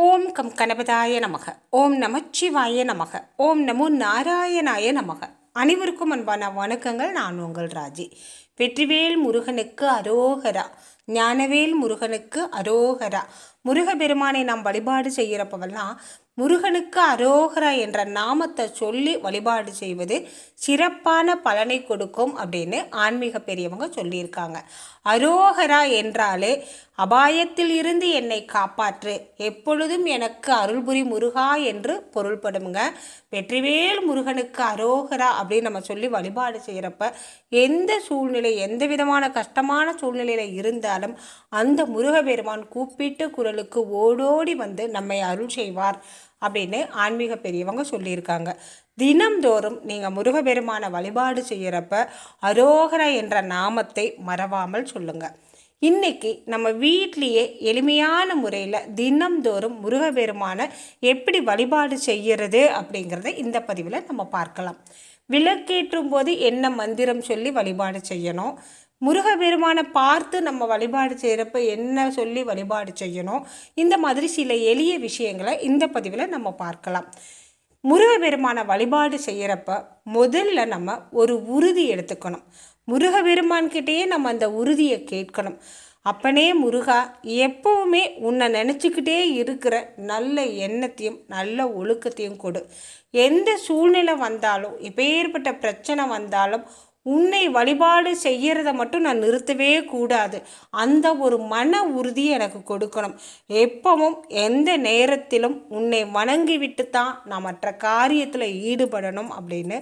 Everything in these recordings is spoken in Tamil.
ஓம் கம் கணபதாய நமக. ஓம் நமச்சிவாய நமக. ஓம் நமோ நாராயணாய நமக. அனைவருக்கும் அன்பான வணக்கங்கள். நான் உங்கள் ராஜி. வெற்றிவேல் முருகனுக்கு அரோகரா. ஞானவேல் முருகனுக்கு அரோகரா. முருகபெருமானை நாம் வழிபாடு செய்கிறப்பவெல்லாம் முருகனுக்கு அரோகரா என்ற நாமத்தை சொல்லி வழிபாடு செய்வது சிறப்பான பலனை கொடுக்கும் அப்படின்னு ஆன்மீக பெரியவங்க சொல்லியிருக்காங்க. அரோகரா என்றாலே அபாயத்தில் இருந்து என்னை காப்பாற்று. எப்பொழுதும் எனக்கு அருள்புரி முருகா என்று பொருள்படுங்க வெற்றிவேல் முருகனுக்கு அரோகரா அப்படின்னு நம்ம சொல்லி வழிபாடு செய்கிறப்ப எந்த சூழ்நிலை எந்த விதமான கஷ்டமான சூழ்நிலையில் இருந்தாலும் அந்த முருகபெருமான் கூப்பிட்டு குரலுக்கு ஓடோடி வந்து நம்மை அருள் செய்வார். அப்படின்னு ஆன்மீக பெரியவங்க சொல்லியிருக்காங்க. தினம்தோறும் நீங்கள் முருகப்பெருமான வழிபாடு செய்கிறப்ப அரோகரா என்ற நாமத்தை மறவாமல் சொல்லுங்கள் இன்றைக்கி நம்ம வீட்லேயே எளிமையான முறையில் தினம்தோறும் முருகப்பெருமான எப்படி வழிபாடு செய்கிறது அப்படிங்கிறத இந்த பதிவில் நம்ம பார்க்கலாம். விளக்கேற்றும் போது என்ன மந்திரம் சொல்லி வழிபாடு செய்யணும்? முருகபெருமானை பார்த்து நம்ம வழிபாடு செய்கிறப்ப என்ன சொல்லி வழிபாடு செய்யணும்? இந்த மாதிரி சில எளிய விஷயங்களை இந்த பதிவில் நம்ம பார்க்கலாம். முருகபெருமானை வழிபாடு செய்கிறப்ப முதல்ல நம்ம ஒரு உறுதி எடுத்துக்கணும். முருகபெருமான்கிட்டேயே நம்ம அந்த உறுதியை கேட்கணும். அப்பனே முருகா எப்பவுமே உன்னை நினச்சிக்கிட்டே இருக்கிற நல்ல எண்ணத்தையும் நல்ல ஒழுக்கத்தையும் கொடு. எந்த சூழ்நிலை வந்தாலும் எப்பேற்பட்ட பிரச்சனை வந்தாலும் உன்னை வழிபாடு செய்கிறத மட்டும் நான் நிறுத்தவே கூடாது. அந்த ஒரு மன உறுதியை எனக்கு கொடுக்கணும். எப்பவும் எந்த நேரத்திலும் உன்னை வணங்கிவிட்டு தான் நான் மற்ற காரியத்தில் ஈடுபடணும் அப்படின்னு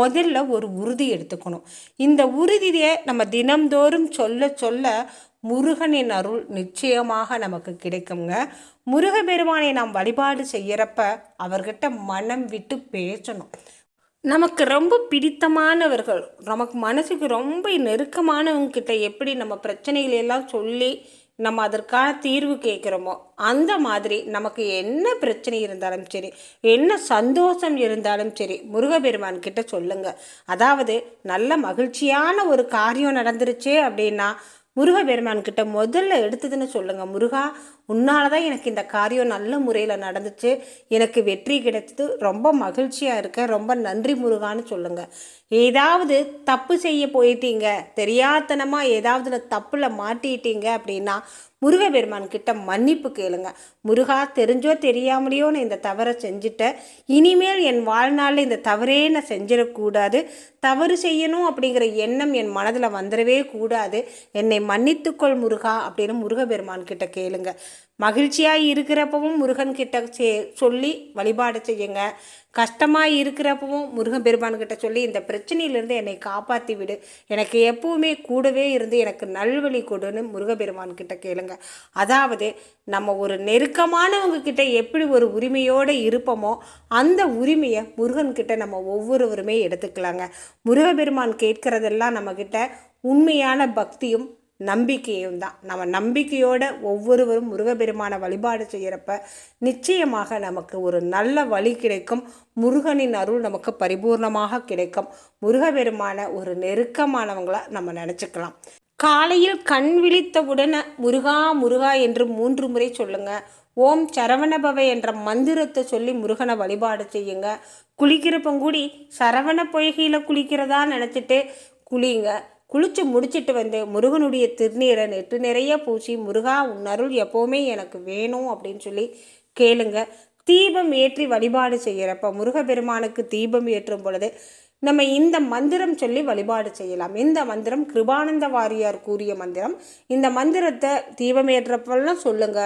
முதல்ல ஒரு உறுதி எடுத்துக்கணும். இந்த உறுதியை நம்ம தினம்தோறும் சொல்ல சொல்ல முருகனின் அருள் நிச்சயமாக நமக்கு கிடைக்குங்க. முருகபெருமானை நாம் வழிபாடு செய்கிறப்ப அவர்கிட்ட மனம் விட்டு பேசணும். நமக்கு ரொம்ப பிடித்தமானவர்கள் நமக்கு மனசுக்கு ரொம்ப நெருக்கமானவங்க கிட்ட எப்படி நம்ம பிரச்சனைகள் எல்லாம் சொல்லி நம்ம அதற்கான தீர்வு கேட்குறோமோ அந்த மாதிரி நமக்கு என்ன பிரச்சனை இருந்தாலும் சரி என்ன சந்தோஷம் இருந்தாலும் சரி முருகபெருமான் கிட்ட சொல்லுங்க. அதாவது நல்ல மகிழ்ச்சியான ஒரு காரியம் நடந்துருச்சே அப்படின்னா முருக பெருமான்கிட்ட முதல்ல எடுத்ததுன்னு சொல்லுங்கள் முருகா உன்னால தான் எனக்கு இந்த காரியம் நல்ல முறையில் நடந்துச்சு. எனக்கு வெற்றி கிடைத்தது ரொம்ப மகிழ்ச்சியாக இருக்கேன் ரொம்ப நன்றி முருகான்னு சொல்லுங்கள் ஏதாவது தப்பு செய்ய போயிட்டீங்க. தெரியாதனமாக ஏதாவது தப்பில் மாட்டிட்டீங்க அப்படின்னா முருகபெருமான் கிட்ட மன்னிப்பு கேளுங்க. முருகா தெரிஞ்சோ தெரியாமலையோ நான் இந்த தவறை செஞ்சுட்டேன் இனிமேல் என் வாழ்நாளில் இந்த தவறே நான் செஞ்சிடக்கூடாது தவறு செய்யணும் அப்படிங்கிற எண்ணம் என் மனதில் வந்துடவே கூடாது. என்னை மன்னித்துக்கொள் முருகா அப்படின்னு முருகபெருமான் கிட்ட கேளுங்க. மகிழ்ச்சியாக இருக்கிறப்பவும் முருகன் கிட்ட சே சொல்லி வழிபாடு செய்யுங்க. கஷ்டமாக இருக்கிறப்பவும் முருகன் பெருமான் கிட்ட சொல்லி இந்த பிரச்சனையிலிருந்து என்னை காப்பாற்றி விடு எனக்கு எப்பவுமே கூடவே இருந்து எனக்கு நல்வழி கொடுன்னு முருகபெருமான் கிட்ட கேளுங்க அதாவது நம்ம ஒரு நெருக்கமானவங்க கிட்ட எப்படி ஒரு உரிமையோடு இருப்போமோ அந்த உரிமையை முருகன்கிட்ட நம்ம ஒவ்வொருவருமே எடுத்துக்கலாங்க. முருகபெருமான் கேட்கறதெல்லாம் நம்மக்கிட்ட உண்மையான பக்தியும் நம்பிக்கையும் தான். நம்ம நம்பிக்கையோட ஒவ்வொருவரும் முருகபெருமான வழிபாடு செய்கிறப்ப நிச்சயமாக நமக்கு ஒரு நல்ல வழி கிடைக்கும். முருகனின் அருள் நமக்கு பரிபூர்ணமாக கிடைக்கும். முருகபெருமான ஒரு நெருக்கமானவங்களாக நம்ம நினச்சிக்கலாம். காலையில் கண் விழித்தவுடனே முருகா முருகா என்று மூன்று முறை சொல்லுங்க. ஓம் சரவணபவ என்ற மந்திரத்தை சொல்லி முருகனை வழிபாடு செய்யுங்க. குளிக்கிறப்பங்கூடி சரவண பொய்கையில் குளிக்கிறதா நினச்சிட்டு குளிங்க. குளிச்சு முடிச்சிட்டு வந்து முருகனுடைய திருநீரை நெட்டு நிறைய பூசி முருகா உன் அருள் எப்போவுமே எனக்கு வேணும் அப்படின்னு சொல்லி கேளுங்க. தீபம் ஏற்றி வழிபாடு செய்கிறப்ப முருகப்பெருமானுக்கு தீபம் ஏற்றும் பொழுது நம்ம இந்த மந்திரம் சொல்லி வழிபாடு செய்யலாம். இந்த மந்திரம் கிருபானந்த வாரியார் கூறிய மந்திரம். இந்த மந்திரத்தை தீபமேற்றப்பெல்லாம் சொல்லுங்க.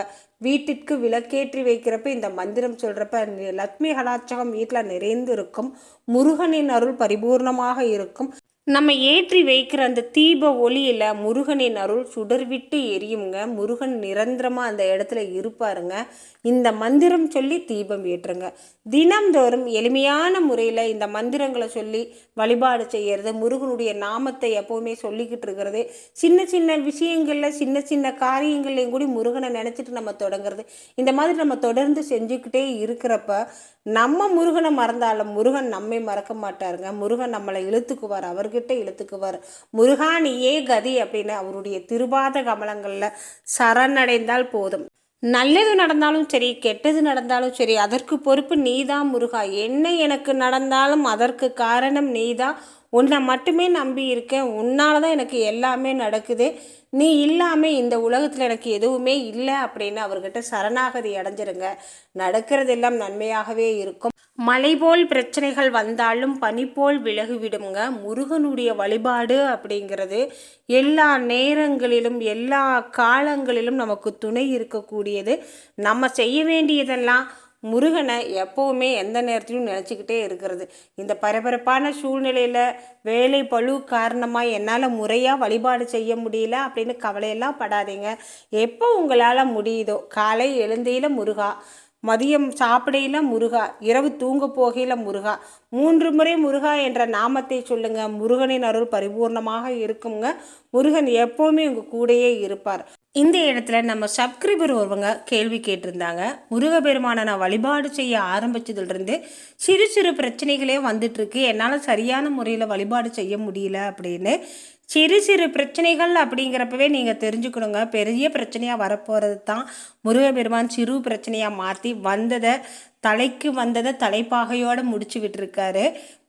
வீட்டிற்கு விளக்கேற்றி வைக்கிறப்ப இந்த மந்திரம் சொல்கிறப்ப லக்ஷ்மி கடாட்சகம் வீட்டில் நிறைந்து இருக்கும் முருகனின் அருள் பரிபூர்ணமாக இருக்கும். நம்ம ஏற்றி வைக்கிற அந்த தீப ஒளியில் முருகனின் அருள் சுடர்விட்டு எரியுங்க முருகன் நிரந்தரமாக அந்த இடத்துல இருப்பாருங்க. இந்த மந்திரம் சொல்லி தீபம் ஏற்றுங்க. தினம்தோறும் எளிமையான முறையில் இந்த மந்திரங்களை சொல்லி வழிபாடு செய்கிறது முருகனுடைய நாமத்தை எப்போவுமே சொல்லிக்கிட்டு இருக்கிறது. சின்ன சின்ன விஷயங்களில் சின்ன சின்ன காரியங்கள்லையும் கூட முருகனை நினச்சிட்டு நம்ம தொடங்குறது. இந்த மாதிரி நம்ம தொடர்ந்து செஞ்சுக்கிட்டே இருக்கிறப்ப நம்ம முருகனை மறந்தாலும் முருகன் நம்மை மறக்க மாட்டாருங்க. முருகன் நம்மளை இழுத்துக்குவார். அவர்கிட்ட இழுத்துக்குவார். முருகானியே கதி அப்படின்னு அவருடைய திருபாத கமலங்களில் சரணடைந்தால் போதும். நல்லது நடந்தாலும் சரி கெட்டது நடந்தாலும் சரி அதற்கு பொறுப்பு நீதான் முருகா. என்ன எனக்கு நடந்தாலும் அதற்கு காரணம் நீதான் உன்னை மட்டுமே நம்பி இருக்கேன். உன்னால தான் எனக்கு எல்லாமே நடக்குது. நீ இல்லாமல் இந்த உலகத்தில் எனக்கு எதுவுமே இல்லை அப்படின்னு அவர்கிட்ட சரணாகதி அடைஞ்சிருங்க. நடக்கிறதெல்லாம் நன்மையாகவே இருக்கும். மலை போல் பிரச்சனைகள் வந்தாலும் பனி போல் விலகிவிடுங்க முருகனுடைய வழிபாடு அப்படிங்கிறது எல்லா நேரங்களிலும் எல்லா காலங்களிலும் நமக்கு துணை இருக்கக்கூடியது. நம்ம செய்ய வேண்டியதெல்லாம் முருகனை எப்போவுமே எந்த நேரத்திலும் நினச்சிக்கிட்டே இருக்கிறது. இந்த பரபரப்பான சூழ்நிலையில் வேலை பழு காரணமாக என்னால் முறையாக வழிபாடு செய்ய முடியல அப்படின்னு கவலையெல்லாம் படாதீங்க. எப்போ உங்களால் முடியுதோ காலை எழுந்தையில் முருகா மதியம் சாப்பிடையில முருகா இரவு தூங்க போகையில் முருகா. மூன்று முறை முருகா என்ற நாமத்தை சொல்லுங்க. முருகனின் அருள் பரிபூர்ணமாக இருக்குங்க. முருகன் எப்போவுமே உங்கள் கூடயே இருப்பார். இந்த இடத்துல நம்ம சப்ஸ்கிரைபர் ஒருவங்க கேள்வி கேட்டிருந்தாங்க. முருகபெருமானை நான் வழிபாடு செய்ய ஆரம்பிச்சதுலேருந்து சிறு சிறு பிரச்சனைகளே வந்துட்டுருக்கு. என்னால் சரியான முறையில் வழிபாடு செய்ய முடியல அப்படின்னு. சிறு சிறு பிரச்சனைகள் அப்படிங்கிறப்பவே நீங்கள் தெரிஞ்சுக்கணுங்க. பெரிய பிரச்சனையாக வரப்போகிறது தான் முருகபெருமான் சிறு பிரச்சனையாக மாற்றி வந்ததை தலைக்கு வந்ததை தலைப்பாகையோடு முடிச்சு விட்டுருக்காரு.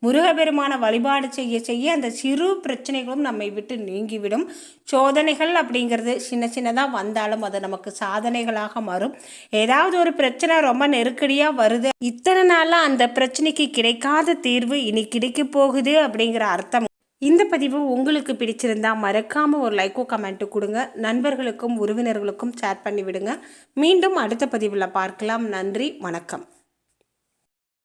முருகபெருமானை வழிபாடு செய்ய செய்ய அந்த சிறு பிரச்சனைகளும் நம்மை விட்டு நீங்கிவிடும். சோதனைகள் அப்படிங்கிறது சின்ன சின்னதாக வந்தாலும் அது நமக்கு சாதனைகளாக மாறும். ஏதாவது ஒரு பிரச்சனை ரொம்ப நெருக்கடியாக வருது. இத்தனை நாளாக அந்த பிரச்சனைக்கு கிடைக்காத தீர்வு இனி கிடைக்க போகுது அப்படிங்கிற அர்த்தம். இந்த பதிவு உங்களுக்கு பிடிச்சிருந்தா மறக்காமல் ஒரு லைக்கோ கமெண்ட்டு கொடுங்க. நண்பர்களுக்கும் உறவினர்களுக்கும் ஷேர் பண்ணி விடுங்க மீண்டும் அடுத்த பதிவில் பார்க்கலாம். நன்றி வணக்கம்.